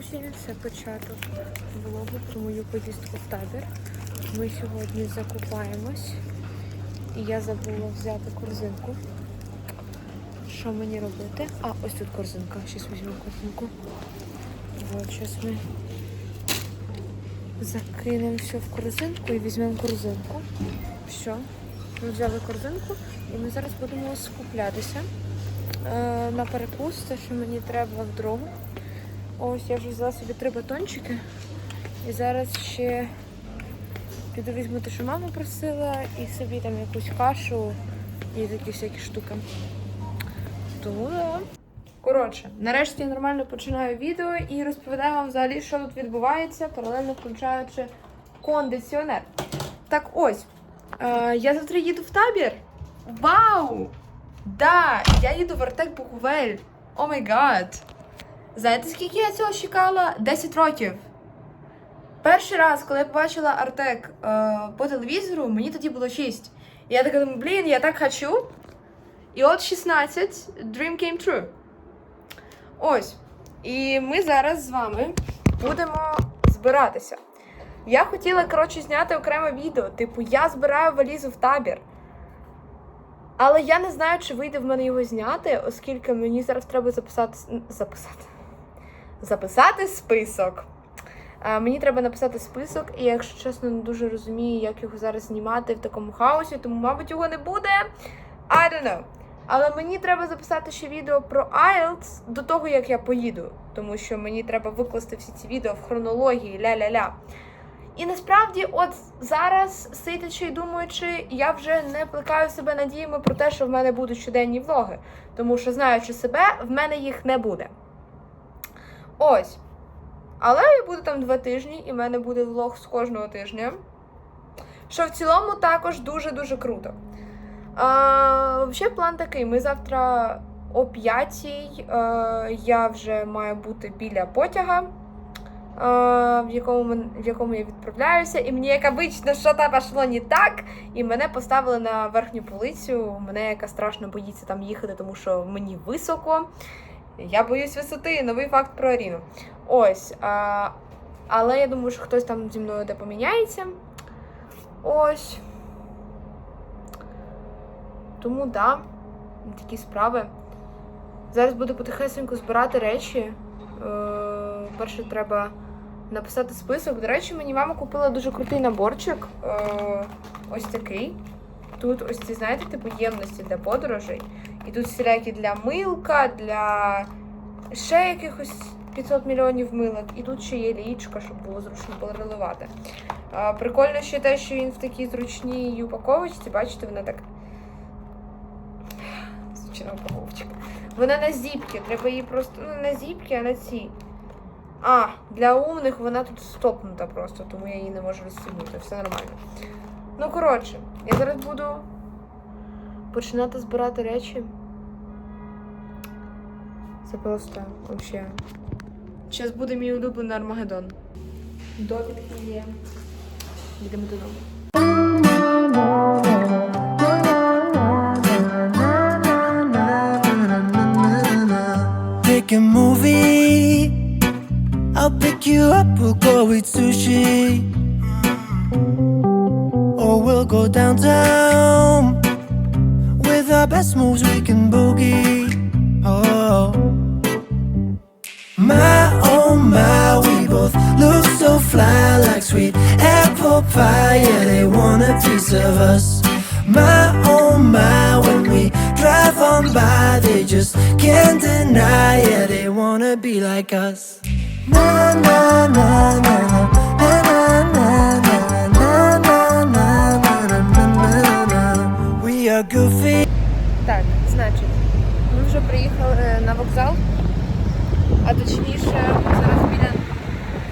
друзі, це початок влогу про мою поїздку в табір. Ми сьогодні закупаємось. І я забула взяти корзинку. Що мені робити? А, ось тут корзинка. Зараз візьму корзинку. Вот, зараз ми закинемо все в корзинку і візьмемо корзинку. Все. Ми взяли корзинку і ми зараз будемо скуплятися е, на перекус, те, що мені треба в дорогу. Ось я вже взяла собі три батончики. І зараз ще піду візьму те, що мама просила, і собі там якусь кашу і такі всякі штуки. Да. Коротше, нарешті я нормально починаю відео і розповідаю вам взагалі, що тут відбувається, паралельно включаючи кондиціонер. Так ось, е, я завтра їду в табір. Вау! Да! Я їду в Артек Буковель. О май гад! Знаєте, скільки я цього чекала? 10 років. Перший раз, коли я побачила Артек е, по телевізору, мені тоді було 6. І я така думаю, блін, я так хочу. І от 16 Dream came true. Ось. І ми зараз з вами будемо збиратися. Я хотіла, коротше, зняти окреме відео. Типу, я збираю валізу в табір. Але я не знаю, чи вийде в мене його зняти, оскільки мені зараз треба записати. Записати. Записати список. Мені треба написати список, і якщо чесно, не дуже розумію, як його зараз знімати в такому хаосі, тому, мабуть, його не буде. I don't know. Але мені треба записати ще відео про IELTS до того, як я поїду, тому що мені треба викласти всі ці відео в хронології ля-ля-ля. І насправді, от зараз, сидячи і думаючи, я вже не плекаю себе надіями про те, що в мене будуть щоденні влоги. Тому що, знаючи себе, в мене їх не буде. Ось. Але я буду там два тижні, і в мене буде влог з кожного тижня. Що в цілому також дуже-дуже круто. А, взагалі, план такий: ми завтра о 5 я вже маю бути біля потяга, а, в, якому, в якому я відправляюся. І мені, як обично, що там пішло не так. І мене поставили на верхню полицю. Мене яка страшно боїться там їхати, тому що мені високо. Я боюсь висоти. Новий факт про Аріну. Ось. А, але я думаю, що хтось там зі мною де поміняється. Ось. Тому да, такі справи. Зараз буду потихесенько збирати речі. Е, перше треба написати список. До речі, мені мама купила дуже крутий наборчик. Е, ось такий. Тут ось ці, знаєте, типу ємності для подорожей. І тут всілякі для милка, для ще якихось 500 мільйонів милок. І тут ще є лічка, щоб було зручно переливати. Прикольно ще те, що він в такій зручній упаковочці, бачите, вона так Звичайна упаковочка. Вона на зіпки. Треба її просто. Ну, на зіпки, а на ці. А, для умних вона тут стопнута просто, тому я її не можу розстібнути. Все нормально. Ну, коротше, я зараз буду починати збирати речі. Це просто взагалі. Зараз буде мій улюблений Армагеддон. Довідки є. Йдемо додому. Pick a movie. I'll pick you up, we'll go eat sushi. Or we'll go downtown. best moves, we can boogie. Oh, my oh my, we both look so fly like sweet apple pie. Yeah, they want a piece of us. My oh my, when we drive on by, they just can't deny. Yeah, they wanna be like us. Na na na na na na na na. Вокзал, а точніше, зараз біля.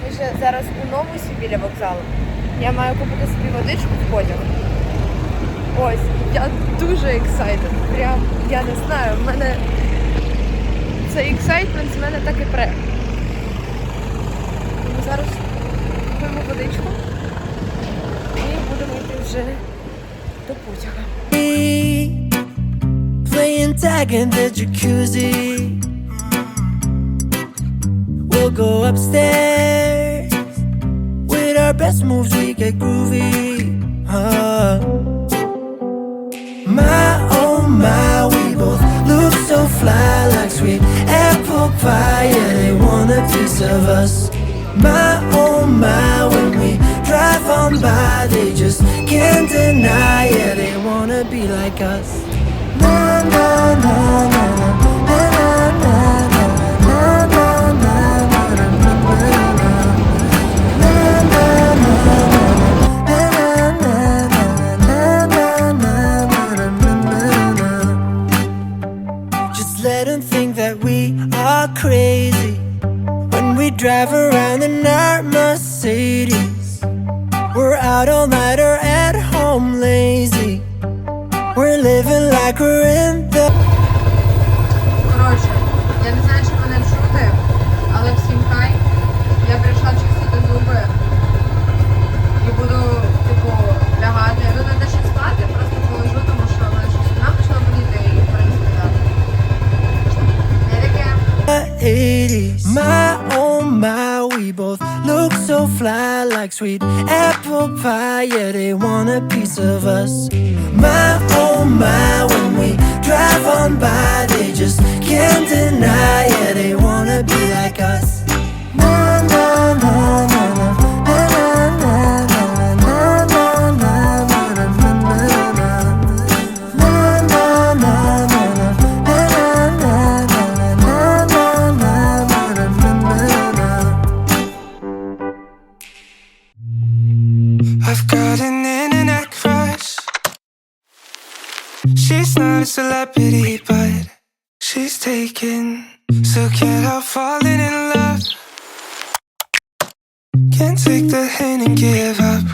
Ми зараз у новусі біля вокзалу. Я маю купити собі водичку в потяг. Ось, я дуже excited. Прям, я не знаю, в мене цей ексайтмент з мене так і пре. Тому зараз купимо водичку і будемо йти вже до потяга. Playing tag in the jacuzzi. We'll go upstairs. With our best moves, we get groovy. Huh. My oh my, we both look so fly like sweet apple pie. Yeah, they want a piece of us. My oh my, when we drive on by, they just can't deny. Yeah, they wanna be like us. Na na na na sweet apple pie. Yeah, they want a piece of us. My oh my, when we drive on by, they just can't deny. Yeah, they wanna be like us. Celebrity, but she's taken. So can't help falling in love. Can't take the hint and give up.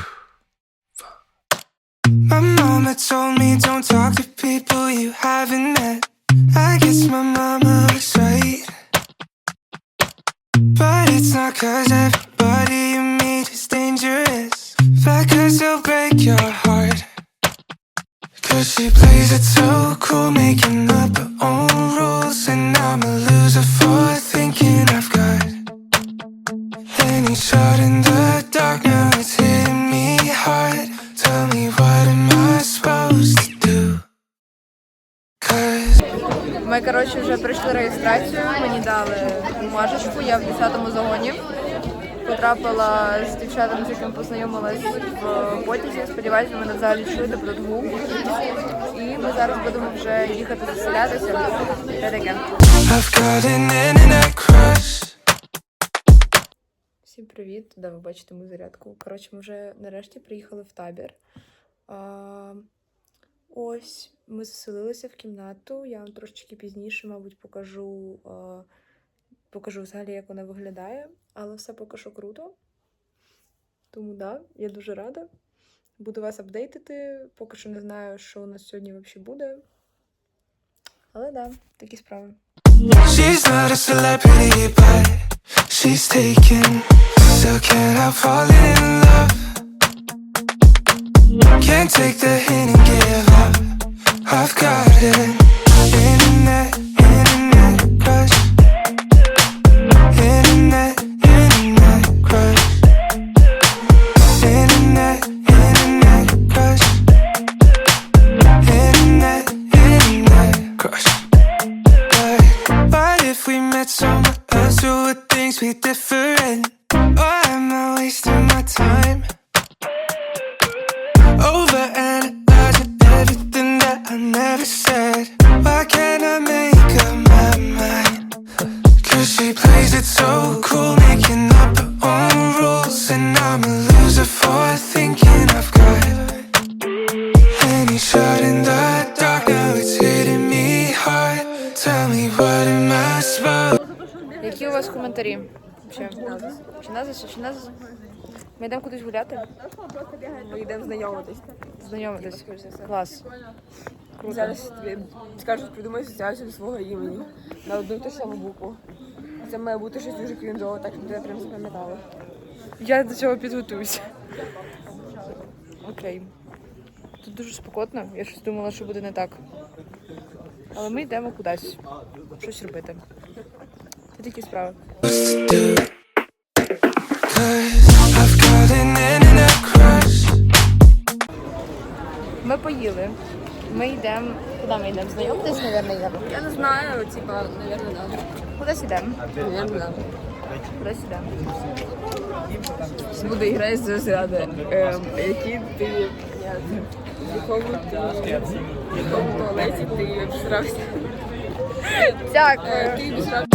My mama told me don't talk to people you haven't met. I guess my mama was right. But it's not cause everybody you meet is dangerous. But cause they'll break your heart. Ми, коротше, вже пройшли реєстрацію, мені дали бумажечку, я в 10-му загоні. Потрапила з дівчатами, з якими познайомилась в потязі. Сподіваюся, ви мене взагалі чуєте, тут гул. І ми зараз будемо вже їхати заселятися. Та таке. Всім привіт! Да, ви бачите мою зарядку. Коротше, ми вже нарешті приїхали в табір. А, ось ми заселилися в кімнату. Я вам трошечки пізніше, мабуть, покажу, а, покажу взагалі, як вона виглядає. Але все поки що круто. Тому да, я дуже рада. Буду вас апдейтити. Поки що не знаю, що у нас сьогодні взагалі буде. Але да, такі справи. She's not a celebrity, but she's taken. Still can't help falling in love. Can't take the hint and give up. I've got it. She plays it so cool, making up her own rules. And I'm a loser for thinking I've got any shot in the dark. Now it's hitting me hard. Tell me what am I supposed Які у вас коментарі? Ще? Чи назис, чи назис? Ми йдемо кудись гуляти? Ми йдемо знайомитись. Знайомитись. Клас. Круто. Зараз тобі скажуть, придумай асоціацію до свого імені на одну ту саму букву. Це має бути щось дуже крінжове, так щоб тебе прям запам'ятали. Я до цього підготуюся. Окей. Тут дуже спекотно. Я щось думала, що буде не так. Але ми йдемо кудись. Щось робити. Це такі справи. Ми поїли. Ми йдемо. Куди ми йдемо? Знайомитись, мабуть, йдемо. Я не знаю, типа, наверное, да. Кудись йдемо. Наверное, да. Кудись йдемо. Буде грати з розряду. Ем, які ти, в якому ти, в якому туалеті ти обсрався. Дякую. Ти обсрався.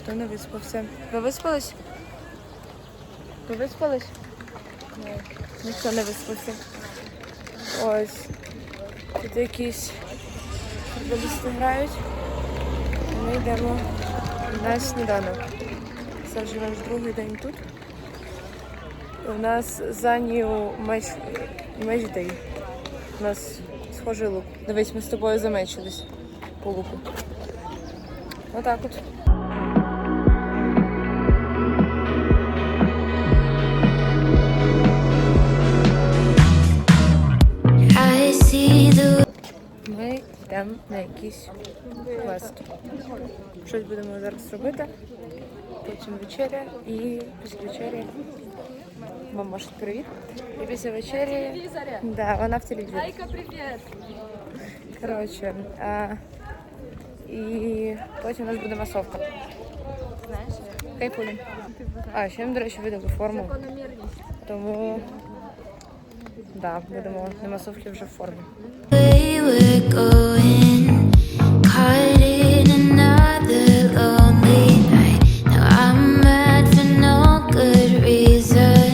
Ніхто не виспався. Ви виспались? Ви виспались? Ні. Ніхто не виспався. Ось. Тут якісь футболісти грають. Ми йдемо на сніданок. Це вже наш другий день тут. У нас за нього меч... мечдей. У нас схожий лук. Дивись, ми з тобою замечились по луку. Отак от. Ми йдемо на якийсь квест. Щось будемо зараз робити. Потім вечеря і після вечері вам можуть привіт. І після вечері. Да, вона в телевізорі. Айка, привіт! Коротше, а, і потім у нас буде масовка. Знаєш? Кайфулі. А, ще їм, до речі, видали форму. Тому да, будемо на масовці вже в формі. way we're going, caught in another lonely night. Now I'm mad for no good reason.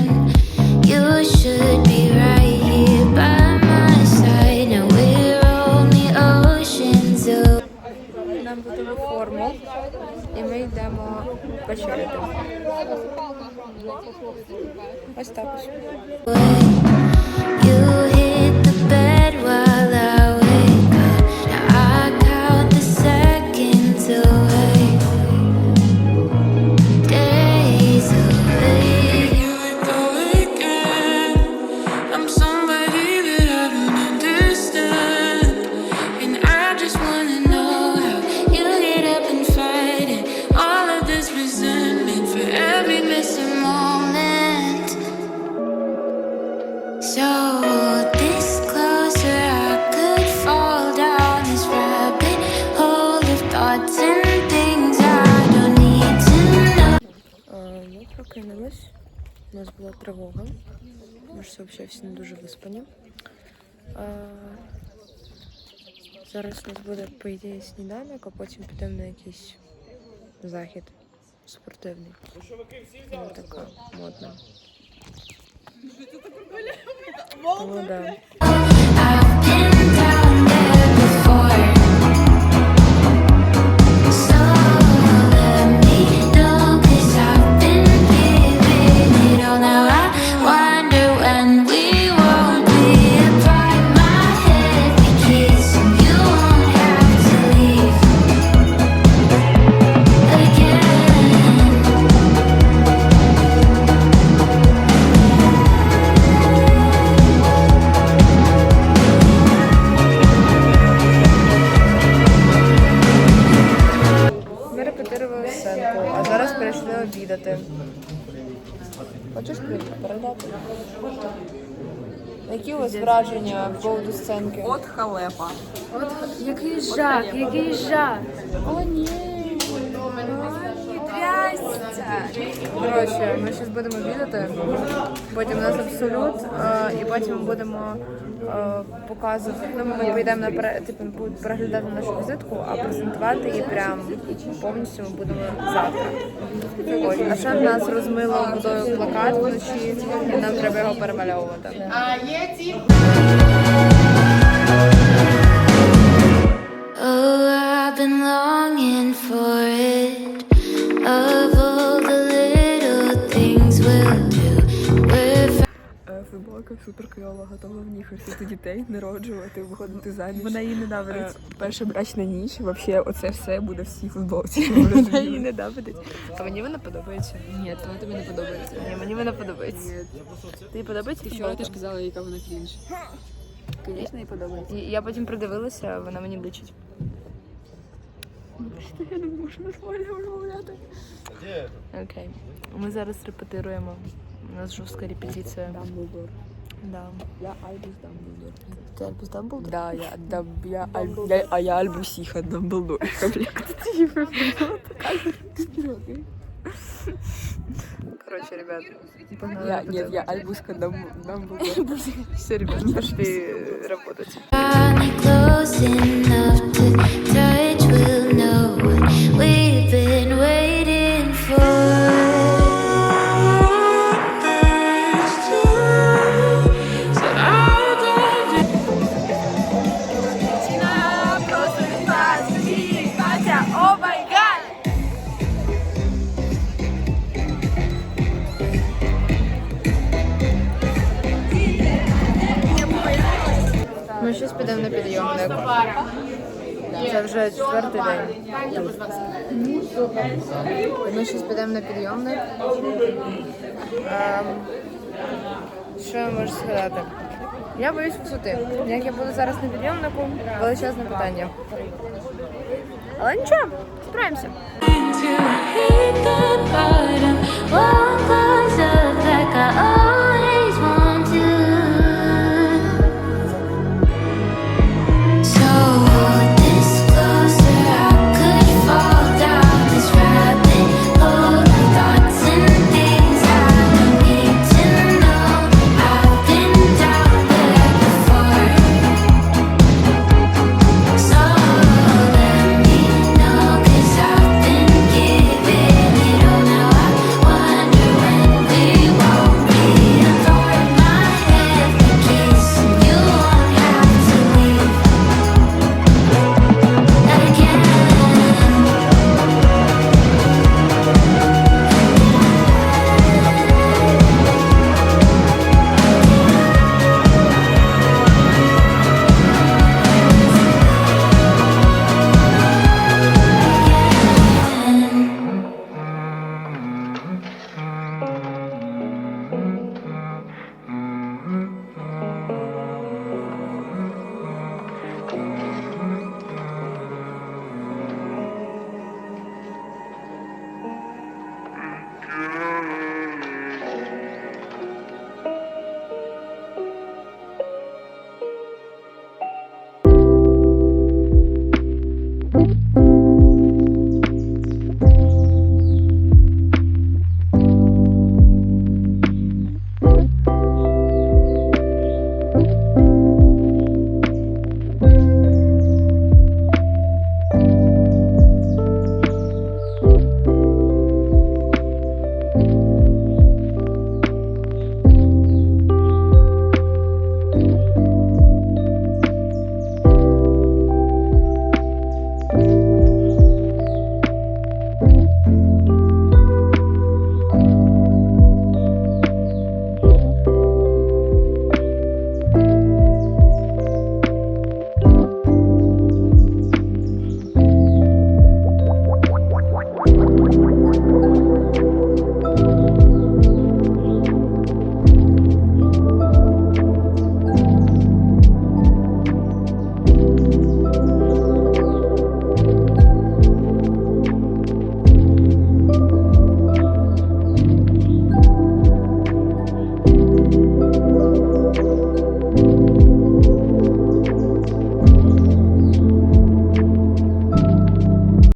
You should be right here by my side. Now we're only oceans away. Нам видали форму, і ми йдемо вечеряти. Ось так Ми прокинулись. У нас була тривога. Ми ж взагалі всі не дуже виспані. Зараз у нас буде, по ідеї, сніданок, а потім підемо на якийсь захід спортивний. Вона така модна. Тому да. Сценки? От халепа. Який жах, який жах. О, ні. Коротше, ми зараз будемо обідати, потім у нас абсолют, е, і потім ми будемо е, показувати. Ну, ми поїдемо на пере- типу, будуть переглядати нашу візитку, а презентувати її прям повністю ми будемо завтра. Ось. А ще в нас розмило водою плакат вночі, і нам треба його перемальовувати. Oh, I've been Футболка супер кльова, готова в ній хрестити дітей, народжувати, виходити заміж. Вона її Е, ненавидить. Перша брачна ніч, взагалі, оце все буде в цій футболці. Вона її ненавидить. А мені вона подобається. Ні, вона тобі не подобається. Ні, мені вона подобається. Тобі подобається? Ти вчора теж казала, яка вона крінж. Звісно, їй подобається. І Я потім придивилася, вона мені личить. Я не можу нормально розмовляти. Окей. Ми зараз репетируємо. У нас жорстка репетиція. Дамблдор. Да. Я Альбус Дамблдор. Ти Альбус Дамблдор? Да, я, да, я, Аль- я, а я Альбусиха Дамблдор. Короче, ребят. Я, нет, я Альбуска нам, нам Все, ребят, пошли работать. close enough to touch. We'll know what we've щось підемо на підйомник. Це вже четвертий день. Ми щось підемо на підйомник. Ем, що я можу сказати? Я боюсь висоти. Як я буду зараз на підйомнику, величезне питання. Але нічого, справимося. To hit the goes like I